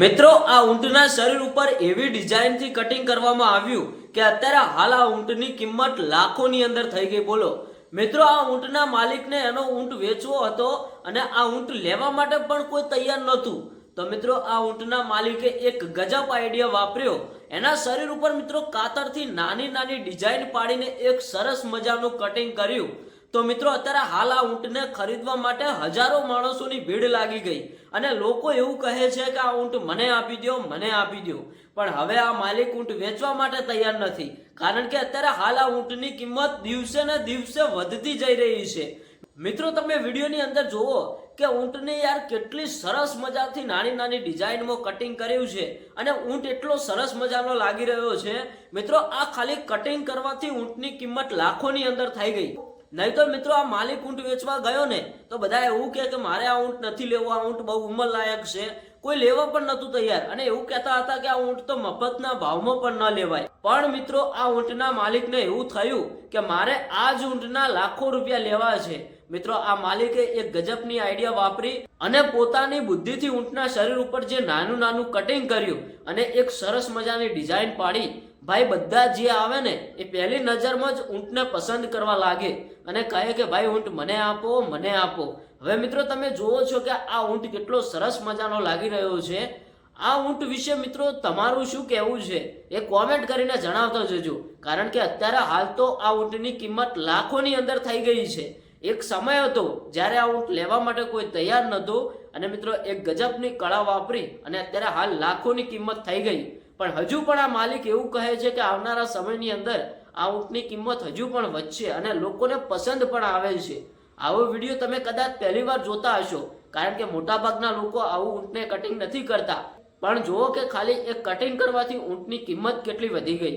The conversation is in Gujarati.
મિત્રો, આ ઊંટના શરીર ઉપર એવી ડિઝાઇનથી કટિંગ કરવામાં આવ્યું કે અત્યારે હાલ આ ઊંટની કિંમત લાખોની અંદર થઈ ગઈ. બોલો. મિત્રો, આ ઊંટના માલિકને એનો ઊંટ વેચવો હતો અને આ ઊંટ લેવા માટે પણ કોઈ તૈયાર નહોતું. તો મિત્રો, આ ઊંટના માલિકે એક ગજબ આઈડિયા વાપર્યો. એના શરીર ઉપર મિત્રો કાતરથી નાની નાની ડિઝાઇન પાડીને એક સરસ મજાનું કટિંગ કર્યું. તો મિત્રો અત્યારે હાલ આ ઊંટને ખરીદવા માટે હજારો માણસોની ભીડ લાગી ગઈ અને લોકો એવું કહે છે કે આ ઊંટ મને આપી દો મને આપી દો પણ હવે આ માલિક ઊંટ વેચવા માટે તૈયાર નથી. કારણ કે અત્યારે હાલ આ ઊંટની કિંમત દિવસે ને દિવસે વધતી જઈ રહી છે. મિત્રો તમે વિડીયોની અંદર જુઓ કે ઊંટને યાર કેટલી સરસ મજાથી નાની નાની ડિઝાઇનમાં કટિંગ કર્યું છે અને ઊંટ એટલો સરસ મજાનો લાગી રહ્યો છે. મિત્રો આ ખાલી કટિંગ કરવાથી ઊંટની કિંમત લાખોની અંદર થઈ ગઈ. નહીં તો મિત્રો આ માલિક ઊંટ વેચવા ગયો ને, તો બધા એવું કહે કે મારે આ ઊંટ નથી લેવો, આ ઊંટ બહુ ઉંમર લાયક છે. કોઈ લેવા પણ નતું તૈયાર. અને એવું કહેતા હતા કે આ ઊંટ તો મફતના ભાવમાં પણ ન લેવાય. પણ મિત્રો આ ઊંટના માલિકને એવું થયું કે મારે આ જ ઊંટના લાખો રૂપિયા લેવા છે. મિત્રો, આ માલિકે એક ગજબની આઈડિયા વાપરી અને પોતાની બુદ્ધિથી ઊંટના શરીર ઉપર જે નાનું નાનું કટિંગ કર્યું અને એક સરસ મજાની ડિઝાઇન પાડી, ભાઈ, બધા જે આવે ને, એ પહેલી નજરમાં જ ઊંટને પસંદ કરવા લાગે અને કહે કે, ભાઈ, ઊંટ મને આપો મને આપો. હવે મિત્રો, તમે જુઓ છો કે આ ઊંટ કેટલો સરસ મજાનો લાગી રહ્યો છે. આ ઊંટ વિશે મિત્રો, તમારું શું કહેવું છે? એ કોમેન્ટ કરીને જણાવતો જજો. કારણ કે અત્યારે હાલ તો આ ઊંટની કિંમત લાખોની અંદર થઈ ગઈ છે. એક સમય હતો જ્યારે આ ઊંટ લેવા માટે કોઈ તૈયાર નહોતું અને મિત્રો એક ગજબની કળા વાપરી અને અત્યારે હાલ લાખોની કિંમત થઈ ગઈ. પણ હજુ પણ આ માલિક એવું કહે છે કે આવનારા સમયની અંદર આ ઊંટની કિંમત હજુ પણ વધશે અને લોકોને પસંદ પણ આવે છે. આવો વીડિયો તમે કદાચ પહેલી વાર જોતા હશો, કારણ કે મોટાભાગના લોકો આવું ઊંટને કટિંગ નથી કરતા. પણ જુઓ કે ખાલી એક કટિંગ કરવાથી ઊંટની કિંમત કેટલી વધી ગઈ.